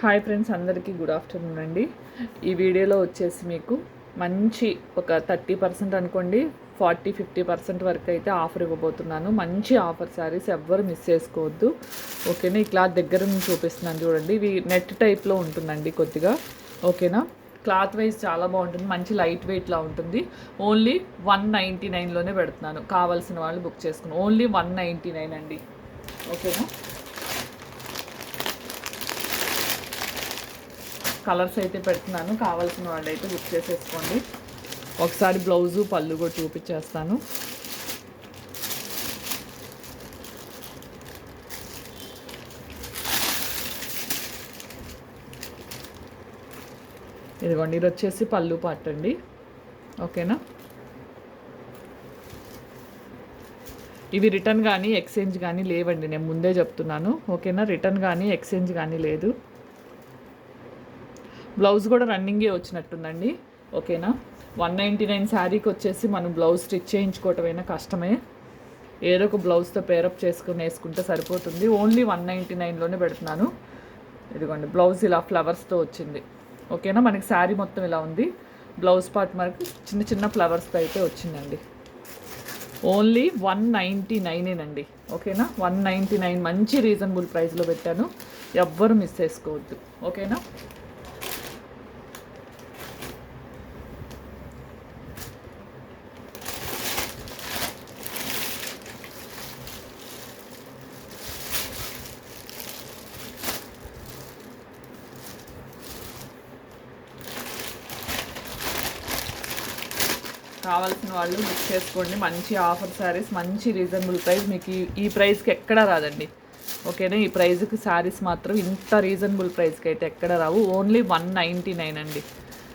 Hi friends అందరికీ good afternoon అండి. ఈ వీడియోలో వచ్చేసి మీకు మంచి ఒక థర్టీ పర్సెంట్ అనుకోండి ఫార్టీ ఫిఫ్టీ పర్సెంట్ వరకు అయితే ఆఫర్ ఇవ్వబోతున్నాను. మంచి ఆఫర్ శారీస్ ఎవ్వరు మిస్ చేసుకోవద్దు. ఓకేనా? ఈ క్లాత్ దగ్గర నుంచి చూపిస్తున్నాను చూడండి. ఇవి నెట్ టైప్లో ఉంటుందండి కొద్దిగా. ఓకేనా? క్లాత్ వైజ్ చాలా బాగుంటుంది. మంచి లైట్ వెయిట్లా ఉంటుంది. ఓన్లీ వన్ నైంటీ నైన్లోనే పెడుతున్నాను. కావాల్సిన వాళ్ళు బుక్ చేసుకుని ఓన్లీ వన్ నైంటీ నైన్ అండి. ఓకేనా? కలర్స్ అయితే పెడుతున్నాను. కావాల్సిన వాళ్ళు అయితే బుక్ చేసేసుకోండి. ఒకసారి బ్లౌజు పళ్ళు కూడా చూపించేస్తాను. ఇదిగోండి ఇది వచ్చేసి పళ్ళు పట్టండి అండి. ఓకేనా? ఇవి రిటర్న్ కానీ ఎక్స్చేంజ్ కానీ లేవండి. నేను ముందే చెప్తున్నాను. ఓకేనా? రిటర్న్ కానీ ఎక్స్చేంజ్ కానీ లేదు. బ్లౌజ్ కూడా రన్నింగే వచ్చినట్టుందండి. ఓకేనా? వన్ నైంటీ నైన్ శారీకి వచ్చేసి మనం బ్లౌజ్ స్టిచ్ చేయించుకోవటమైనా కష్టమే. ఏదో ఒక బ్లౌజ్తో పేరప్ చేసుకుని వేసుకుంటే సరిపోతుంది. ఓన్లీ వన్ నైంటీ నైన్లోనే పెడుతున్నాను. ఇదిగోండి బ్లౌజ్ ఇలా ఫ్లవర్స్తో వచ్చింది. ఓకేనా? మనకి శారీ మొత్తం ఇలా ఉంది. బ్లౌజ్ పార్ట్ మనకి చిన్న చిన్న ఫ్లవర్స్తో అయితే వచ్చిందండి. ఓన్లీ వన్ నైంటీ నైనేనండి. ఓకేనా? వన్ నైంటీ నైన్ మంచి రీజనబుల్ ప్రైస్లో పెట్టాను. ఎవ్వరు మిస్ చేసుకోవద్దు. ఓకేనా? కావాల్సిన వాళ్ళు బుక్ చేసుకోండి. మంచి ఆఫర్ శారీస్ మంచి రీజనబుల్ ప్రైస్ మీకు ఈ- ప్రైస్కి ఎక్కడా రాదండి. ఓకేనా? ఈ ప్రైస్కి శారీస్ మాత్రం ఇంత రీజనబుల్ ప్రైస్కి అయితే ఎక్కడ రావు. ఓన్లీ వన్ నైంటీ నైన్ అండి.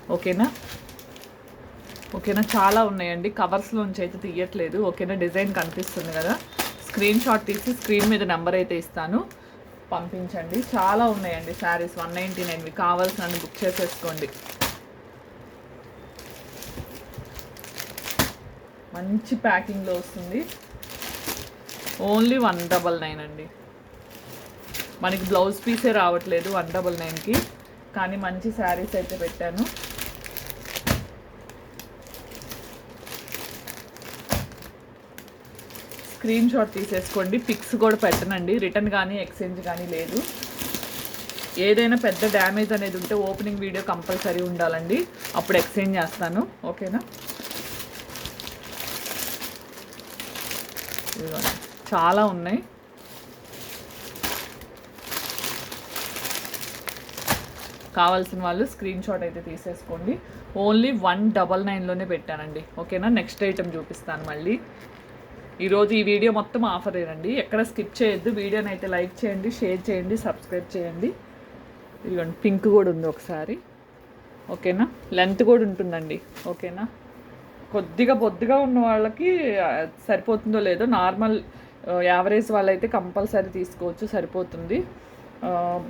ఓకేనా? ఓకేనా? చాలా ఉన్నాయండి. కవర్స్లోంచి అయితే తీయట్లేదు. ఓకేనా? డిజైన్ కనిపిస్తుంది కదా? స్క్రీన్ షాట్ తీసి స్క్రీన్ మీద నెంబర్ అయితే ఇస్తాను. పంపించండి. చాలా ఉన్నాయండి శారీస్ వన్ నైంటీ నైన్వి కావాల్సిన బుక్ చేసేసుకోండి. మంచి ప్యాకింగ్లో వస్తుంది. ఓన్లీ వన్ డబల్ నైన్ అండి. మనకి బ్లౌజ్ పీసే రావట్లేదు వన్ డబల్ నైన్కి. కానీ మంచి శారీస్ అయితే పెట్టాను. స్క్రీన్ షాట్ తీసేసుకోండి. పిక్స్ కూడా పెట్టనండి. రిటర్న్ కానీ ఎక్స్చేంజ్ కానీ లేదు. ఏదైనా పెద్ద డ్యామేజ్ అనేది ఉంటే ఓపెనింగ్ వీడియో కంపల్సరీ ఉండాలండి. అప్పుడు ఎక్స్చేంజ్ చేస్తాను. ఓకేనా? ఇదిగోండి. చాలా ఉన్నాయి. కావాల్సిన వాళ్ళు స్క్రీన్ షాట్ అయితే తీసేసుకోండి. ఓన్లీ వన్ డబల్ నైన్లోనే పెట్టానండి. ఓకేనా? నెక్స్ట్ ఐటెం చూపిస్తాను మళ్ళీ. ఈరోజు ఈ వీడియో మొత్తం ఆఫరేనండి ఎక్కడ స్కిప్ చేయొద్దు. వీడియోని అయితే లైక్ చేయండి షేర్ చేయండి సబ్స్క్రైబ్ చేయండి. ఇదిగోండి పింక్ కూడా ఉంది ఒకసారి. ఓకేనా? లెంత్ కూడా ఉంటుందండి. ఓకేనా? కొద్దిగా బొద్దుగా ఉన్న వాళ్ళకి సరిపోతుందో లేదో నార్మల్ యావరేజ్ వాళ్ళైతే కంపల్సరీ తీసుకోవచ్చు సరిపోతుంది.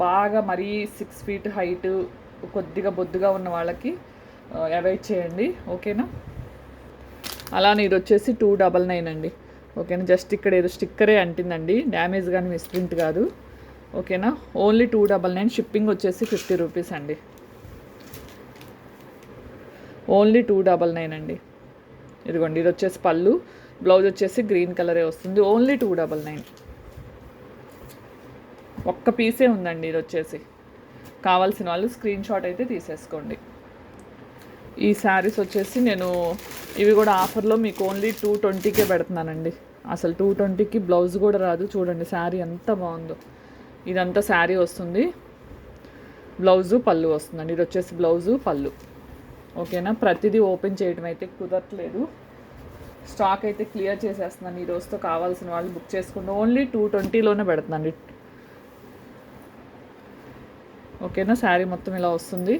బాగా మరీ సిక్స్ ఫీట్ హైట్ కొద్దిగా బొద్దుగా ఉన్న వాళ్ళకి అవాయిడ్ చేయండి. ఓకేనా? అలానే ఇది వచ్చేసి టూ డబల్ నైన్ అండి. ఓకేనా? జస్ట్ ఇక్కడ ఏదో స్టిక్కరే అంటిందండి. డ్యామేజ్ కానీ మిస్ప్రింట్ కాదు. ఓకేనా? Only two double nine. Shipping వచ్చేసి ఫిఫ్టీ రూపీస్ అండి. ఓన్లీ టూ డబల్ నైన్ అండి. ఇదిగోండి ఇది వచ్చేసి పళ్ళు. బ్లౌజ్ వచ్చేసి గ్రీన్ కలరే వస్తుంది. Only two double nine. ఒక్క పీసే ఉందండి ఇది వచ్చేసి. కావాల్సిన వాళ్ళు స్క్రీన్ షాట్ అయితే తీసేసుకోండి. ఈ శారీస్ వచ్చేసి నేను ఇవి కూడా ఆఫర్లో మీకు ఓన్లీ టూ ట్వంటీకే పెడుతున్నానండి. అసలు టూ ట్వంటీకి బ్లౌజ్ కూడా రాదు. చూడండి శారీ ఎంత బాగుందో. ఇదంతా శారీ వస్తుంది. బ్లౌజు పళ్ళు వస్తుందండి. ఇది వచ్చేసి బ్లౌజు పళ్ళు. ఓకేనా? ప్రతిదీ ఓపెన్ చేయడం అయితే కుదరట్లేదు. స్టాక్ అయితే క్లియర్ చేసేస్తున్నాను. ఈ రోజుతో కావాల్సిన వాళ్ళు బుక్ చేసుకుంటే ఓన్లీ టూ ట్వంటీలోనే పెడుతున్నాను. ఓకేనా? శారీ మొత్తం ఇలా వస్తుంది.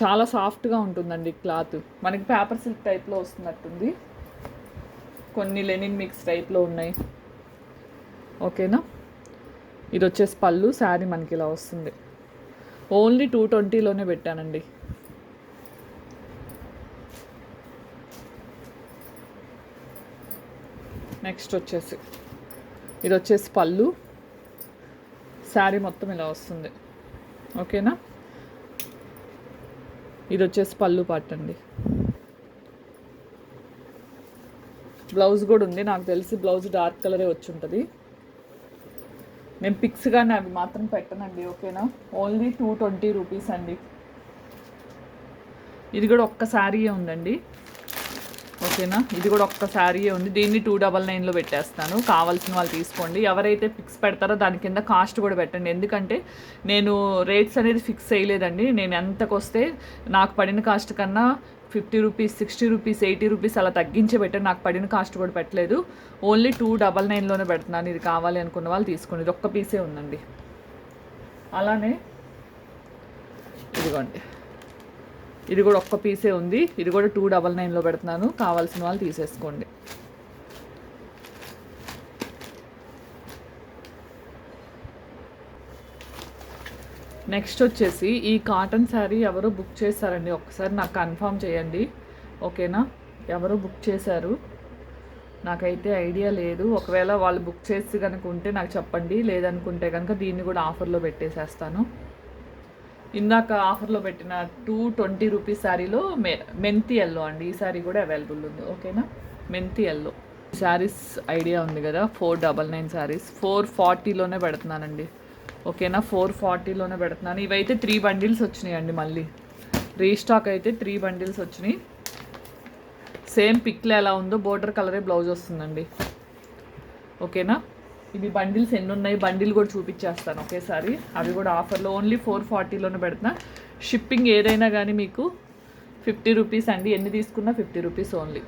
చాలా సాఫ్ట్గా ఉంటుందండి క్లాత్. మనకి పేపర్ సిల్క్ టైప్లో వస్తున్నట్టుంది. కొన్ని లెనిన్ మిక్స్ టైప్లో ఉన్నాయి. ఓకేనా? ఇది వచ్చేసి పళ్ళు. శారీ మనకి ఇలా వస్తుంది. ఓన్లీ టూ ట్వంటీలోనే పెట్టానండి. నెక్స్ట్ వచ్చేసి ఇది వచ్చేసి పళ్ళు. శారీ మొత్తం ఇలా వస్తుంది. ఓకేనా? ఇది వచ్చేసి పళ్ళు పాట అండి. బ్లౌజ్ కూడా ఉంది. నాకు తెలిసి బ్లౌజ్ డార్క్ కలరే వచ్చి ఉంటుంది. నేను పిక్స్ కానీ అవి మాత్రం పెట్టనండి ఓకేనా? ఓన్లీ టూ ట్వంటీ రూపీస్ అండి. ఇది కూడా ఒక్క శారీయే ఉందండి. ఓకేనా? ఇది కూడా ఒక్క శారీయే ఉంది. దీన్ని టూ డబల్ నైన్లో పెట్టేస్తాను. కావాల్సిన వాళ్ళు తీసుకోండి. ఎవరైతే ఫిక్స్ పెడతారో దాని కింద కాస్ట్ కూడా పెట్టండి. ఎందుకంటే నేను రేట్స్ అనేది ఫిక్స్ చేయలేదండి. నేను ఎంతకొస్తే నాకు పడిన కాస్ట్ కన్నా fifty rupees sixty rupees eighty rupees అలా తగ్గించి పెట్టాను నాకు పడిన కాస్ట్ కూడా పెట్టలేదు. ఓన్లీ టూ డబల్ నైన్లోనే పెడుతున్నాను. ఇది కావాలి అనుకున్న వాళ్ళు తీసుకోండి. ఇది ఒక్క పీసే ఉందండి. అలానే ఇదిగోండి. ఇది కూడా ఒక్క పీసే ఉంది. ఇది కూడా టూ డబల్ నైన్లో పెడుతున్నాను. కావాల్సిన వాళ్ళు తీసేసుకోండి. నెక్స్ట్ వచ్చేసి ఈ కాటన్ శారీ ఎవరు బుక్ చేశారండి? ఒకసారి నాకు కన్ఫర్మ్ చేయండి. ఓకేనా? ఎవరో బుక్ చేశారు? నాకైతే ఐడియా లేదు. ఒకవేళ వాళ్ళు బుక్ చేసి కనుక ఉంటే నాకు చెప్పండి. లేదనుకుంటే కనుక దీన్ని కూడా ఆఫర్లో పెట్టేసేస్తాను. ఇందాక ఆఫర్లో పెట్టిన టూ ట్వంటీ రూపీస్ శారీలో మె మెంతి ఎల్లో అండి. ఈ శారీ కూడా అవైలబుల్ ఉంది. ఓకేనా? మెంతి ఎల్లో. శారీస్ ఐడియా ఉంది కదా. Four double nine saris. Four ఫార్టీలోనే పెడుతున్నానండి. ఓకేనా? ఫోర్ ఫార్టీలోనే పెడుతున్నాను. ఇవైతే త్రీ బండిల్స్ వచ్చినాయి అండి మళ్ళీ. రీస్టాక్ అయితే త్రీ బండిల్స్ వచ్చినాయి. సేమ్ పిక్లో ఎలా ఉందో బోర్డర్ కలరే బ్లౌజ్ వస్తుందండి. ఓకేనా? ఇవి బండిల్స్ ఎన్ని ఉన్నాయి బండిల్ కూడా చూపించేస్తాను ఒకేసారి. అవి కూడా ఆఫర్లో ఓన్లీ ఫోర్ ఫార్టీలోనే పెడుతున్నా. షిప్పింగ్ ఏదైనా కానీ మీకు ఫిఫ్టీ రూపీస్ అండి. ఎన్ని తీసుకున్నా ఫిఫ్టీ రూపీస్ ఓన్లీ.